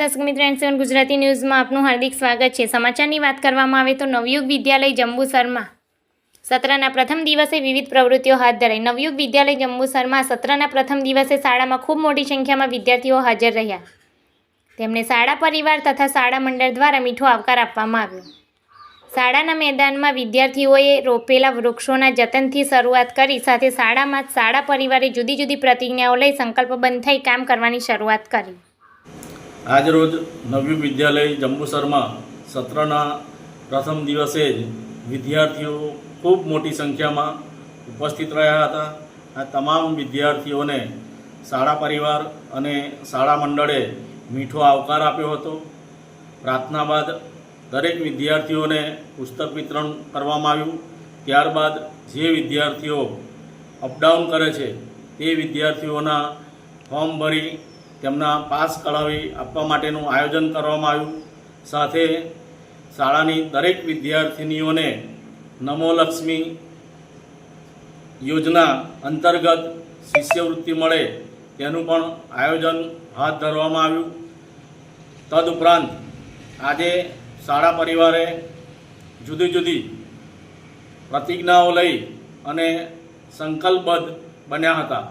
દર્શક મિત્રો and seven Gujarati ન્યૂઝમાં આપનું હાર્દિક સ્વાગત છે. સમાચારની વાત કરવામાં આવે તો નવયુગ વિદ્યાલય જંબુસરમાં સત્રના પ્રથમ દિવસે વિવિધ પ્રવૃત્તિઓ હાથ ધરાઈ. નવયુગ વિદ્યાલય જંબુસરમાં સત્રના પ્રથમ દિવસે શાળામાં ખૂબ મોટી સંખ્યામાં વિદ્યાર્થીઓ હાજર રહ્યા. તેમને શાળા પરિવાર તથા શાળા મંડળ દ્વારા મીઠો આવકાર આપવામાં આવ્યો. શાળાના મેદાનમાં વિદ્યાર્થીઓએ રોપેલા વૃક્ષોના જતનથી શરૂઆત કરી, સાથે શાળામાં શાળા પરિવારે જુદી જુદી પ્રતિજ્ઞાઓ લઈ સંકલ્પબંધ થઈ કામ કરવાની શરૂઆત કરી. આજરોજ નવયુગ વિદ્યાલય જંબુસરમાં સત્રના પ્રથમ દિવસે જ વિદ્યાર્થીઓ ખૂબ મોટી સંખ્યામાં ઉપસ્થિત રહ્યા હતા. આ તમામ વિદ્યાર્થીઓને શાળા પરિવાર અને શાળા મંડળે મીઠો આવકાર આપ્યો હતો. પ્રાર્થના બાદ દરેક વિદ્યાર્થીઓને પુસ્તક વિતરણ કરવામાં આવ્યું. ત્યારબાદ જે વિદ્યાર્થીઓ અપડાઉન કરે છે, તે વિદ્યાર્થીઓના ફોર્મ ભરી તેમના પાસ કઢાવી આપવા માટેનું આયોજન કરવામાં આવ્યું. સાથે શાળાની દરેક વિદ્યાર્થિનીઓને નમોલક્ષ્મી યોજના અંતર્ગત શિષ્યવૃત્તિ મળે તેનું પણ આયોજન હાથ ધરવામાં આવ્યું. તદુપરાંત આજે શાળા પરિવારે જુદી જુદી પ્રતિજ્ઞાઓ લઈ અને સંકલ્પબદ્ધ બન્યા હતા.